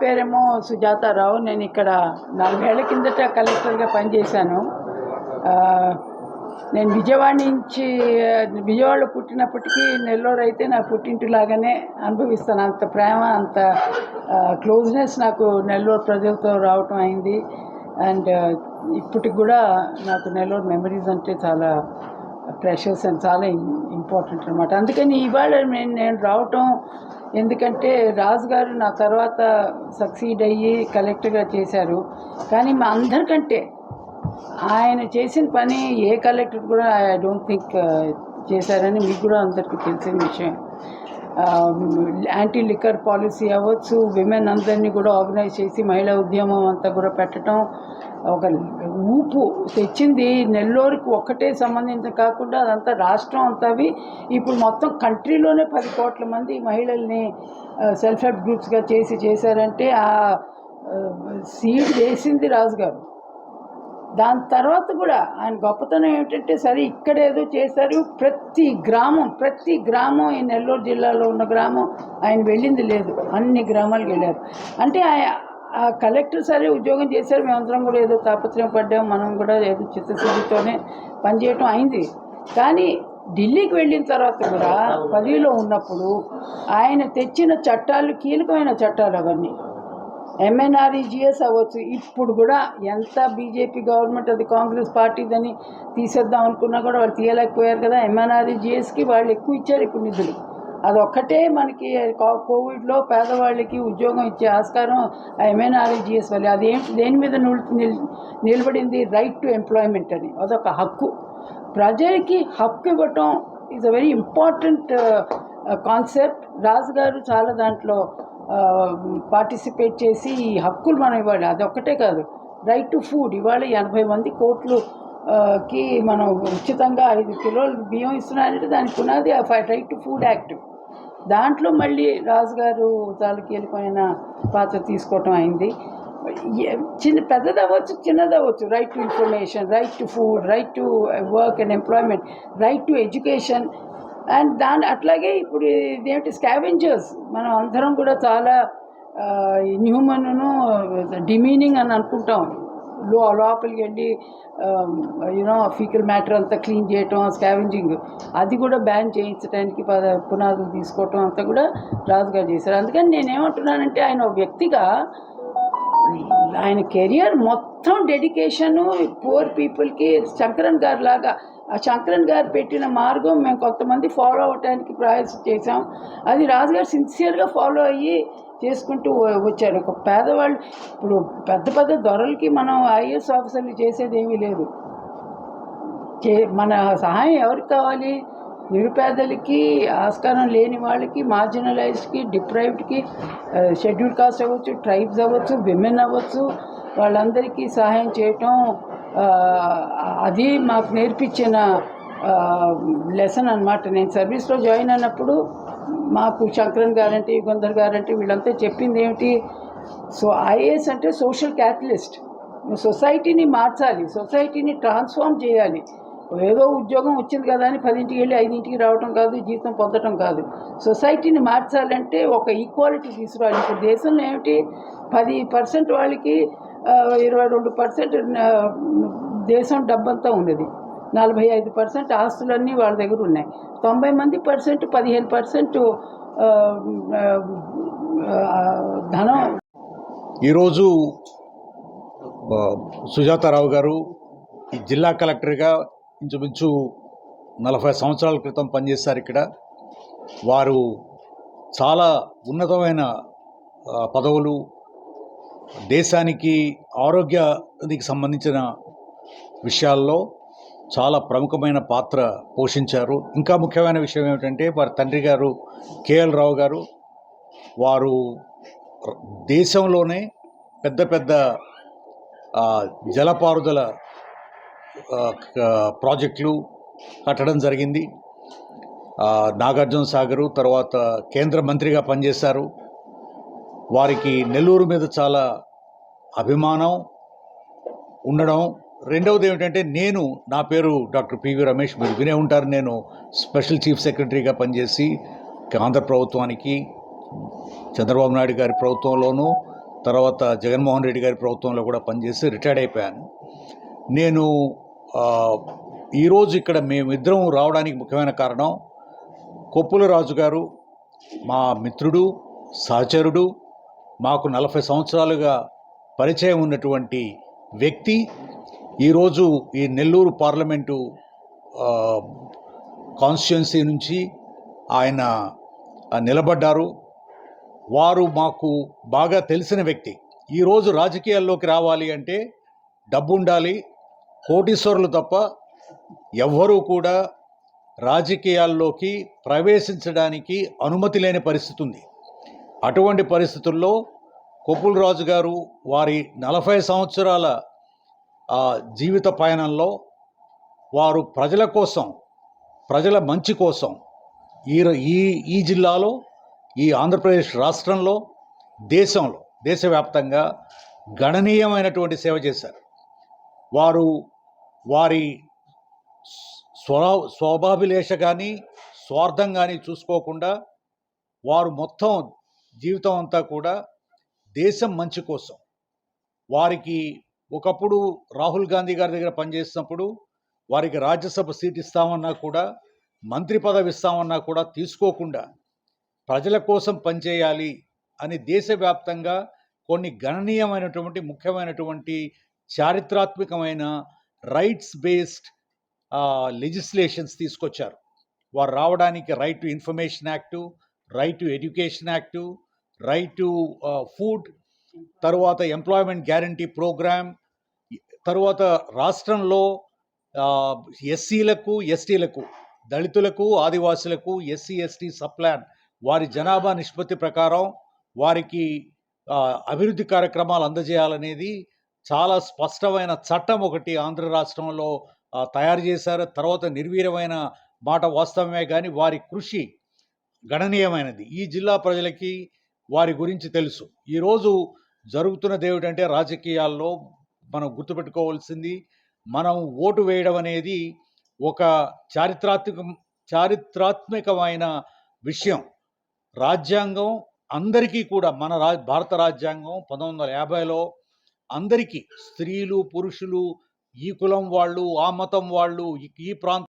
పేరేమో సుజాతారావు నేను ఇక్కడ నాలుగేళ్ళ కిందట కలెక్టర్గా పనిచేశాను. నేను విజయవాడ నుంచి విజయవాడలో పుట్టినప్పటికీ నెల్లూరు అయితే నా పుట్టింటిలాగానే అనుభవిస్తాను. అంత ప్రేమ అంత క్లోజ్నెస్ నాకు నెల్లూరు ప్రజలతో రావటం అయింది. అండ్ ఇప్పటికి కూడా నాకు నెల్లూరు మెమరీస్ అంటే చాలా ప్రెషర్స్ అండ్ చాలా ఇంపార్టెంట్ అనమాట అందుకని ఇవాళ నేను నేను రావటం ఎందుకంటే రాజు గారు నా తర్వాత సక్సీడ్ అయ్యి కలెక్టర్గా చేశారు. కానీ మా అందరికంటే ఆయన చేసిన పని ఏ కలెక్టర్ కూడా ఐ డోంట్ థింక్ చేశారని మీకు కూడా అందరికీ తెలిసిన విషయం. యాంటీ లిక్కర్ పాలసీ అవ్వచ్చు విమెన్ అందరినీ కూడా ఆర్గనైజ్ చేసి మహిళా ఉద్యమం అంతా కూడా పెట్టడం ఒక ఊపు తెచ్చింది నెల్లూరుకి ఒక్కటే సంబంధించిన కాకుండా అదంతా రాష్ట్రం అంతావి ఇప్పుడు మొత్తం కంట్రీలోనే పది కోట్ల మంది మహిళల్ని సెల్ఫ్ హెల్ప్ గ్రూప్స్గా చేసి చేశారంటే ఆ సీడ్ వేసింది రాజు గారు దాని తర్వాత కూడా ఆయన గొప్పతనం ఏమిటంటే సరే ఇక్కడ ఏదో చేశారు ప్రతి గ్రామం ప్రతి గ్రామం ఈ నెల్లూరు జిల్లాలో ఉన్న గ్రామం ఆయన వెళ్ళింది లేదు. అన్ని గ్రామాలకు వెళ్ళారు. అంటే ఆ కలెక్టర్ సరే ఉద్యోగం చేశారు మేమందరం కూడా ఏదో తాపత్రయం పడ్డాం మనం కూడా ఏదో చిత్తశుద్ధితోనే పనిచేయటం అయింది. కానీ ఢిల్లీకి వెళ్ళిన తర్వాత కూడా పదవిలో ఉన్నప్పుడు ఆయన తెచ్చిన చట్టాలు కీలకమైన చట్టాలు అవన్నీ. ఎంఎన్ఆర్ఈజిఎస్ అవ్వచ్చు. ఇప్పుడు కూడా ఎంత బీజేపీ గవర్నమెంట్ అది కాంగ్రెస్ పార్టీదని తీసేద్దాం అనుకున్నా కూడా వాళ్ళు తీయలేకపోయారు కదా. ఎంఎన్ఆర్ఈజిఎస్కి వాళ్ళు ఎక్కువ ఇచ్చారు ఇప్పుడు నిధులు. అదొక్కటే మనకి కోవిడ్లో పేదవాళ్ళకి ఉద్యోగం ఇచ్చే ఆస్కారం ఆ వాళ్ళు వల్ల అదేంటి దేని మీద నిల్- నిలబడింది? రైట్ టు ఎంప్లాయ్మెంట్ అని. అదొక హక్కు. ప్రజలకి హక్కు ఇవ్వటం is a very important concept Raju గారు చాలా దాంట్లో పార్టిసిపేట్ చేసి ఈ హక్కులు మనం ఇవ్వాలి. అదొక్కటే కాదు. Right to food. ఇవాళ ఎనభై మంది కోట్లు కి మనం ఉచితంగా ఐదు కిలోలు బియ్యం ఇస్తున్నారంటే దానికి పునాది రైట్ టు ఫుడ్ యాక్ట్. దాంట్లో మళ్ళీ రాజుగారు చాలా వెళ్ళిపోయిన పాత్ర తీసుకోవటం అయింది. చిన్న పెద్దది అవ్వచ్చు చిన్నది అవ్వచ్చు right to information right to food right to work and employment right to education and దాని అట్లాగే ఇప్పుడు ఇదేంటి స్కావెంజర్స్ మనం అందరం కూడా చాలా ఇన్హ్యూమన్ను డిమీనింగ్ అని అనుకుంటాం. లో లోపలికి వెళ్ళి యూనో ఫీకల్ మ్యాటర్ అంతా క్లీన్ చేయటం స్కావెంజింగ్ అది కూడా బ్యాన్ చేయించడానికి పద పునాదులు తీసుకోవటం అంతా కూడా రాజుగారు చేశారు. అందుకని నేనేమంటున్నానంటే ఆయన ఒక వ్యక్తిగా ఆయన కెరియర్ మొత్తం డెడికేషను పూర్ పీపుల్కి శంకరన్ గారు లాగా ఆ శంకరన్ గారు పెట్టిన మార్గం మేము కొంతమంది ఫాలో అవ్వడానికి ప్రయాసం చేసాం అది రాజుగారు సిన్సియర్గా ఫాలో అయ్యి చేసుకుంటూ వచ్చారు. ఒక పేదవాళ్ళు ఇప్పుడు పెద్ద పెద్ద దొరలకి మనం ఐఏఎస్ ఆఫీసర్లు చేసేది ఏమీ లేదు. చే మన సహాయం ఎవరికి కావాలి? నిరుపేదలకి ఆస్కారం లేని వాళ్ళకి మార్జినలైజ్డ్కి డిప్రైవ్డ్కి షెడ్యూల్ కాస్ట్ అవ్వచ్చు ట్రైబ్స్ అవ్వచ్చు విమెన్ అవ్వచ్చు వాళ్ళందరికీ సహాయం చేయటం అది మాకు నేర్పించిన లెసన్ అనమాట నేను సర్వీస్లో జాయిన్ అయినప్పుడు మాకు శంకరన్ గారంటే యుగంధర్ గారంటే వీళ్ళంతా చెప్పింది ఏమిటి? సో ఐఏఎస్ అంటే సోషల్ క్యాటలిస్ట్ సొసైటీని మార్చాలి సొసైటీని ట్రాన్స్ఫార్మ్ చేయాలి. ఏదో ఉద్యోగం వచ్చింది కదా అని పదింటికి వెళ్ళి ఐదింటికి రావటం కాదు జీతం పొందటం కాదు. సొసైటీని మార్చాలంటే ఒక ఈక్వాలిటీ తీసుకురావాలి. ఇప్పుడు దేశంలో ఏమిటి? పది పర్సెంట్ వాళ్ళకి ఇరవై రెండు పర్సెంట్ దేశం డబ్బంతా ఉన్నది. నలభై ఐదు పర్సెంట్ ఆస్తులన్నీ వాళ్ళ దగ్గర ఉన్నాయి. తొంభై మంది పర్సెంట్ పదిహేను పర్సెంట్ ధనం. ఈరోజు సుజాతారావు గారు ఈ జిల్లా కలెక్టర్గా ఇంచుమించు నలభై సంవత్సరాల క్రితం పనిచేశారు ఇక్కడ. వారు చాలా ఉన్నతమైన పదవులు దేశానికి ఆరోగ్యానికి సంబంధించిన విషయాల్లో చాలా ప్రముఖమైన పాత్ర పోషించారు. ఇంకా ముఖ్యమైన విషయం ఏమిటంటే వారి తండ్రి గారు కేఎల్ రావు గారు వారు దేశంలోనే పెద్ద పెద్ద జలపారుదల ప్రాజెక్టులు కట్టడం జరిగింది. నాగార్జున సాగరు తర్వాత కేంద్ర మంత్రిగా పనిచేశారు. వారికి నెల్లూరు మీద చాలా అభిమానం ఉండడం. రెండవది ఏమిటంటే నేను నా పేరు డాక్టర్ పివి రమేష్ మీరు వినే ఉంటారు. నేను స్పెషల్ చీఫ్ సెక్రటరీగా పనిచేసి ఆంధ్ర ప్రభుత్వానికి చంద్రబాబు నాయుడు గారి ప్రభుత్వంలోనూ తర్వాత జగన్మోహన్ రెడ్డి గారి ప్రభుత్వంలో కూడా పనిచేసి రిటైర్డ్ అయిపోయాను. నేను ఈరోజు ఇక్కడ మేమిద్దరం రావడానికి ముఖ్యమైన కారణం కొప్పుల రాజు గారు మా మిత్రుడు సహచరుడు మాకు నలభై సంవత్సరాలుగా పరిచయం ఉన్నటువంటి వ్యక్తి. ఈరోజు ఈ నెల్లూరు పార్లమెంటు కాన్స్టిట్యున్సీ నుంచి ఆయన నిలబడ్డారు. వారు మాకు బాగా తెలిసిన వ్యక్తి. ఈరోజు రాజకీయాల్లోకి రావాలి అంటే డబ్బు ఉండాలి కోటీశ్వరులు తప్ప ఎవ్వరూ కూడా రాజకీయాల్లోకి ప్రవేశించడానికి అనుమతి లేని పరిస్థితి ఉంది. అటువంటి పరిస్థితుల్లో కొప్పుల రాజు గారు వారి నలభై సంవత్సరాల జీవిత పయనంలో వారు ప్రజల కోసం ప్రజల మంచి కోసం ఈ ఈ ఈ జిల్లాలో ఈ ఆంధ్రప్రదేశ్ రాష్ట్రంలో దేశంలో దేశవ్యాప్తంగా గణనీయమైనటువంటి సేవ చేశారు. వారు వారి స్వరా స్వభాభిలేష కానీ స్వార్థం కానీ చూసుకోకుండా వారు మొత్తం జీవితం అంతా కూడా దేశం మంచి కోసం. వారికి ఒకప్పుడు రాహుల్ గాంధీ గారి దగ్గర పనిచేసినప్పుడు వారికి రాజ్యసభ సీట్ ఇస్తామన్నా కూడా మంత్రి పదవి ఇస్తామన్నా కూడా తీసుకోకుండా ప్రజల కోసం పనిచేయాలి అని దేశవ్యాప్తంగా కొన్ని గణనీయమైనటువంటి ముఖ్యమైనటువంటి చారిత్రాత్మకమైన రైట్స్ బేస్డ్ లెజిస్లేషన్స్ తీసుకొచ్చారు. వారు రావడానికి right to information act right to education act right to food తర్వాత ఎంప్లాయ్మెంట్ గ్యారంటీ ప్రోగ్రామ్ తరువాత రాష్ట్రంలో ఎస్సీలకు ఎస్టీలకు దళితులకు ఆదివాసులకు ఎస్సీ ఎస్టీ సప్లాన్ వారి జనాభా నిష్పత్తి ప్రకారం వారికి అభివృద్ధి కార్యక్రమాలు అందజేయాలనేది చాలా స్పష్టమైన చట్టం ఒకటి ఆంధ్ర రాష్ట్రంలో తయారు చేశారు. తర్వాత నిర్వీర్యమైన మాట వాస్తవమే కానీ వారి కృషి గణనీయమైనది. ఈ జిల్లా ప్రజలకి వారి గురించి తెలుసు. ఈరోజు జరుగుతున్నది ఏమిటంటే రాజకీయాల్లో మనం గుర్తుపెట్టుకోవాల్సింది మనం ఓటు వేయడం అనేది ఒక చారిత్రాత్మక చారిత్రాత్మకమైన విషయం. రాజ్యాంగం అందరికీ కూడా మన రా భారత రాజ్యాంగం పంతొమ్మిది వందల యాభైలో అందరికీ స్త్రీలు పురుషులు ఈ కులం వాళ్ళు ఆ మతం వాళ్ళు ఈ- ప్రాంతం